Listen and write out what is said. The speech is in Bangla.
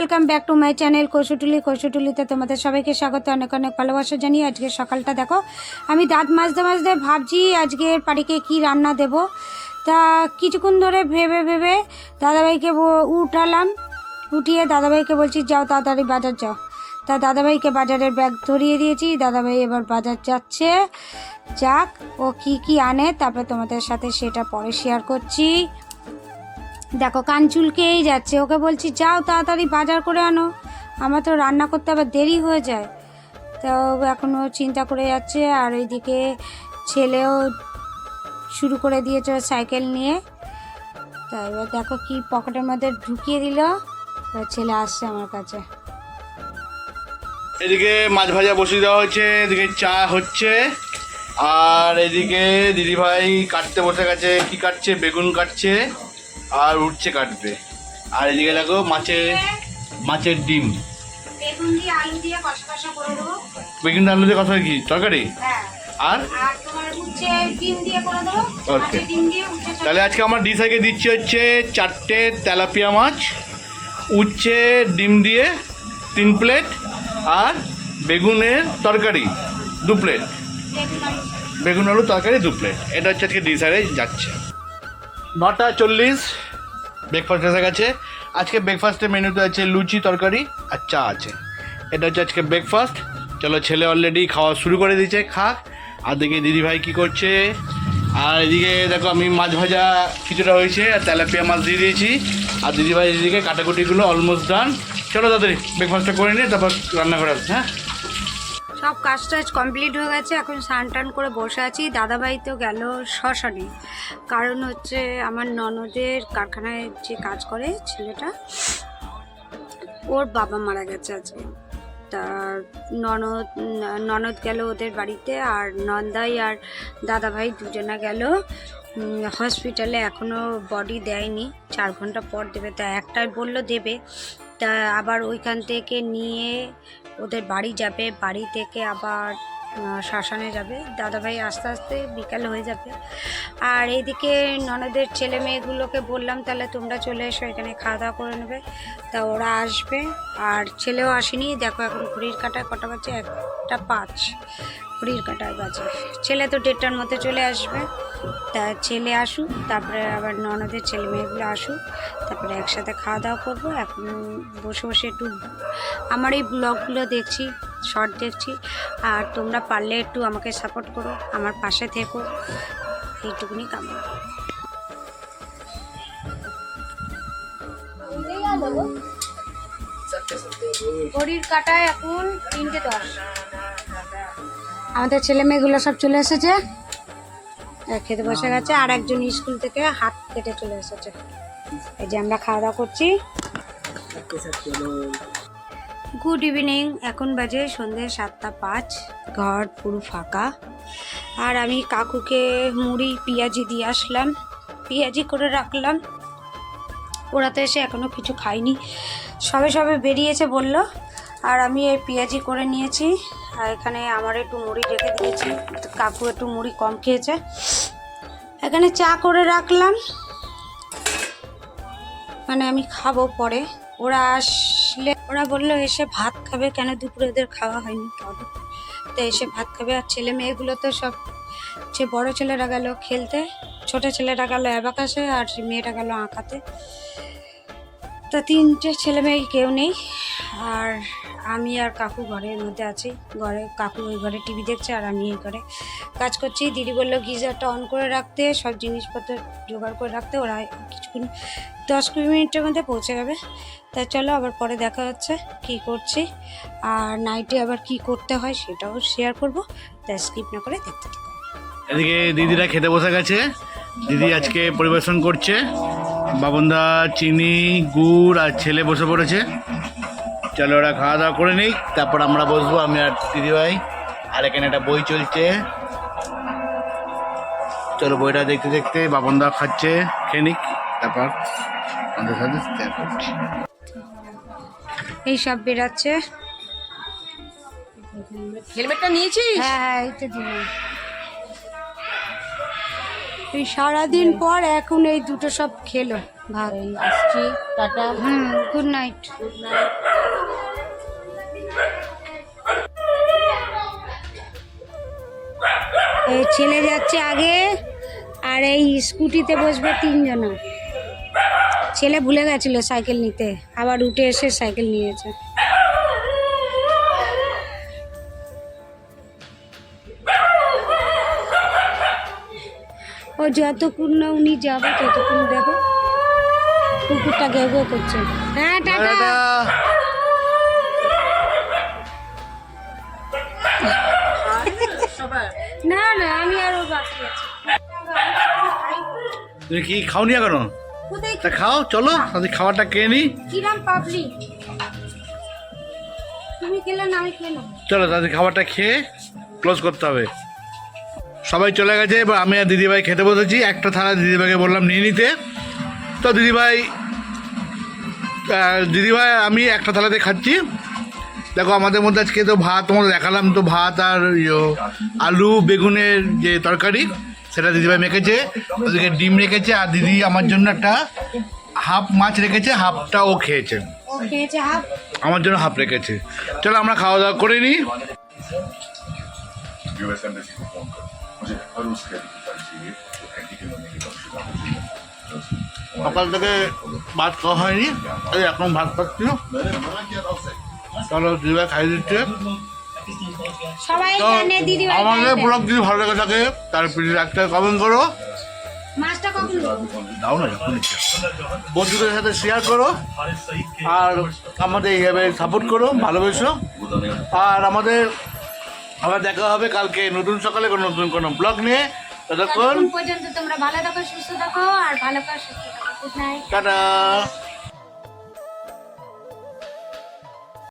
Welcome back to my channel Kaushutuli কৌশুটুলিতে তোমাদের সবাইকে স্বাগত, অনেক অনেক ভালোবাসা জানিয়ে আজকে সকালটা দেখো। আমি দাঁত মাজতে মাজতে ভাবছি আজকের বাড়িকে কি রান্না দেব। তা কিছুক্ষণ ধরে ভেবে ভেবে দাদাভাইকে উঠালাম। উঠিয়ে দাদাভাইকে বলছি, যাও তাড়াতাড়ি বাজার যাও। তা দাদাভাইকে বাজারের ব্যাগ ধরিয়ে দিয়েছি। দাদাভাই এবার বাজার যাচ্ছে। যাক, ও কি কি আনে, তারপরে তোমাদের সাথে সেটা পরে শেয়ার করছি। দেখো, কান চুলকেই যাচ্ছে। ওকে বলছি, যাও তাড়াতাড়ি বাজার করে আনো। আমার তো রান্না করতে আবার দেরি হয়ে যায়। তো এখনও চিন্তা করে যাচ্ছে, আর ওইদিকে ছেলেও শুরু করে দিয়েছে সাইকেল নিয়ে। তা এবার দেখো কি পকেটের মধ্যে ঢুকিয়ে দিল। এবার ছেলে আসছে আমার কাছে। এদিকে মাছ ভাজা বসিয়ে দেওয়া হয়েছে, এদিকে চা হচ্ছে। আর এদিকে দিদিভাই কাটতে বসে গেছে, কি কাটছে? বেগুন কাটছে। আর উঠছে কাটবে। আর এদিকে দেখো মাছের মাছের ডিম। বেগুন দিয়ে আলু দিয়ে কষা কষা করে দেবো। বেগুন আলু দিয়ে কথা কি? তরকারি? হ্যাঁ। আর? উচ্ছে তাহলে আজকে আমার ডিসাইকে দিচ্ছি হচ্ছে চারটে তেলাপিয়া মাছ উচ্ছে ডিম দিয়ে তিন প্লেট আর বেগুনের তরকারি দু প্লেট। বেগুন আলু। তরকারি দু প্লেট। এটা হচ্ছে আজকে ডিসাইডে যাচ্ছে। নটা চল্লিশ ব্রেকফাস্ট এসে গেছে। আজকে ব্রেকফাস্টের মেনুতে আছে লুচি তরকারি আর চা আছে। এটা হচ্ছে আজকে ব্রেকফাস্ট চলো ছেলে অলরেডি খাওয়া শুরু করে দিয়েছে, খাক। আর দেখি দিদিভাই কী করছে। আর এদিকে দেখো আমি মাছ ভাজা কিছুটা হয়েছে আর তেলাপিয়া মাছ দিয়ে দিয়েছি। আর দিদিভাই এদিকে কাটাকুটিগুলো অলমোস্ট ডান চলো তাড়াতাড়ি ব্রেকফাস্টটা করে নিয়ে তারপর রান্না করে আসবে হ্যাঁ? সব কাজ টাজ কমপ্লিট হয়ে গেছে, এখন স্নান টান করে বসে আছি। দাদাভাই তো গেল শ্মশানে। কারণ হচ্ছে আমার ননদের কারখানায় যে কাজ করে ছেলেটা, ওর বাবা মারা গেছে আজকে। তা ননদ ননদ গেল ওদের বাড়িতে আর নন্দাই আর দাদাভাই দুজনা গেল। হসপিটালে এখনও বডি দেয়নি। চার ঘণ্টা পর দেবে। তা একটাই বলল দেবে। তা আবার ওইখান থেকে নিয়ে ওদের বাড়ি যাবে। বাড়ি থেকে আবার শ্মশানে যাবে। দাদাভাই আস্তে আস্তে বিকাল হয়ে যাবে। আর এইদিকে ননদের ছেলে মেয়েগুলোকে বললাম, তাহলে তোমরা চলে এসো, এখানে খাওয়া দাওয়া করে নেবে। তা ওরা আসবে। আর ছেলেও আসেনি। দেখো এখন ঘড়ির কাটায় কটা বাজে? একটা পাঁচ। ঘড়ির কাটায় বাজে। ছেলে তো দেড়টার মধ্যে চলে আসবে। তা ছেলে আসুক, তারপরে আবার ননদের ছেলে মেয়েগুলো আসুক, তারপরে একসাথে খাওয়া দাওয়া করব। এখন বসে বসে একটু আমার এই ব্লগগুলো দেখছি। শর্ট দেখছি। আর তোমরা পারলে একটু আমাকে সাপোর্ট করো আমার পাশে থেকো। এইটুকুনি কামনা। ঘড়ির কাটায় এখন তিনটে দশ। আমাদের ছেলে মেয়েগুলো সব চলে এসেছে। খেতে বসে গেছে আর একজন স্কুল থেকে হাত কেটে চলে এসেছে। এই যে আমরা খাওয়া দাওয়া করছি। গুড ইভিনিং এখন বাজে সন্ধ্যে সাতটা পাঁচ। ঘর পুরো ফাঁকা। আর আমি কাকুকে মুড়ি, পেঁয়াজি দিয়ে আসলাম। পেঁয়াজি করে রাখলাম। ওরা তো এসে এখনও কিছু খায়নি। সবে সবে বেরিয়েছে বলল। আর আমি এই পেঁয়াজি করে নিয়েছি। আর এখানে আমার একটু মুড়ি রেখে দিয়েছি। কাকু একটু মুড়ি কম খেয়েছে। এখানে চা করে রাখলাম। মানে আমি খাব পরে। ওরা আসলে ওরা বলল, এসে ভাত খাবে কেন? দুপুরে ওদের খাওয়া হয়নি তবে তো এসে ভাত খাবে আর ছেলে মেয়েগুলো তো সব, যে বড় ছেলেরা গেলো খেলতে, ছোট ছেলেরা গেলো অ্যাবাকাশে আর মেয়েটা গেল আঁকাতে। তো তিনটে ছেলে মেয়ে কেউ নেই। আর আমি আর কাকু ঘরের মধ্যে আছি। ঘরে কাকু ওই ঘরে টিভি দেখছে আর আমি এই ঘরে কাজ করছি। দিদি বলল, গিজারটা অন করে রাখতে, সব জিনিসপত্র জোগাড় করে রাখতে, ওরা কিছুক্ষণ দশ কুড়ি মিনিটের মধ্যে পৌঁছে যাবে। তা চলো, আবার পরে দেখা হচ্ছে কি করছি। আর নাইটে আবার কি করতে হয় সেটাও শেয়ার করব। তা স্কিপ না করে দেখতে এদিকে দিদিরা খেতে বসে গেছে। দিদি আজকে পরিবেশন করছে। বাবনদা, চিনি, গুড় আর ছেলে বসে পড়েছে। চলো ওরা খাওয়া দাওয়া করে নিই। তারপর আমরা বসবো আমি আর দিদিভাই। আর এখানে একটা বই চলছে। চলো বইটা দেখতে দেখতে বাবনদা খাচ্ছে খেয়ে নিক। তারপর আমাদের সাথে শেয়ার করছি। এই সব বেরাচ্ছে। হেলমেটটা নিয়েছিস? হ্যাঁ হ্যাঁ এই তো দিলাম। এই সারাদিন পর এখন এই দুটো সব খেলো। এই আসছি টাটা। হুম গুড নাইট এই ছেলে যাচ্ছে আগে, আর এই স্কুটিতে বসবে তিনজনা। ছেলে ভুলে গেছিল সাইকেল নিতে, আবার উঠে এসে সাইকেল নিয়েছে। ও যতক্ষণ না উনি যাবে, ততক্ষণ দেখো, কুকুরটা গেউ করছে। হ্যাঁ টাটা। না না আমি আরও বাকি আছি। তুমি কি খাওনি এখনও? তা খাও চলো তাহলে খাবারটা খেয়ে নিই কিরাম পাবলি? তুমি খেলে না আমি খেলাম চলো তাহলে খাবারটা খেয়ে ক্লোজ করতে হবে। সবাই চলে গেছে এবার আমি আর দিদিভাই খেতে বসেছি। একটা থালা দিদিভাইকে বললাম নিয়ে নিতে। তো দিদিভাই দিদিভাই আমি একটা থালাতে খাচ্ছি। দেখো আমাদের মধ্যে আজকে তো ভাত তোমার দেখালাম তো ভাত আর ইয়ে, আলু বেগুনের যে তরকারি সেটা দিদিভাই মেখেছে ওদিকে ডিম রেখেছে আর দিদি আমার জন্য একটা হাফ মাছ রেখেছে হাফটা ও খেয়েছে। আমার জন্য হাফ রেখেছে। চলো আমরা খাওয়া দাওয়া করে নিই। সকাল থেকে ভাত খাওয়া হয়নি এখন ভাত খাচ্ছি। চলো দিদিভাই খাই দিচ্ছে। সবাই তো জানে দিদি ভাই আমাদের ব্লগ যদি ভালো লেগে থাকে তার প্লিজ একটা কমেন্ট করো। মাছটা কখন দাও না যখন বন্ধুদের সাথে শেয়ার করো আর আমাদের এইভাবে সাপোর্ট করো ভালোবেসো। আর আমাদের আবার দেখা হবে কালকে নতুন সকালে কোনো নতুন কোনো ব্লগ নিয়ে। ততক্ষণ ততক্ষণ পর্যন্ত তোমরা ভালো থাকো সুস্থ থাকো আর ভালো থাকো সুস্থ থাকো। Good night tata.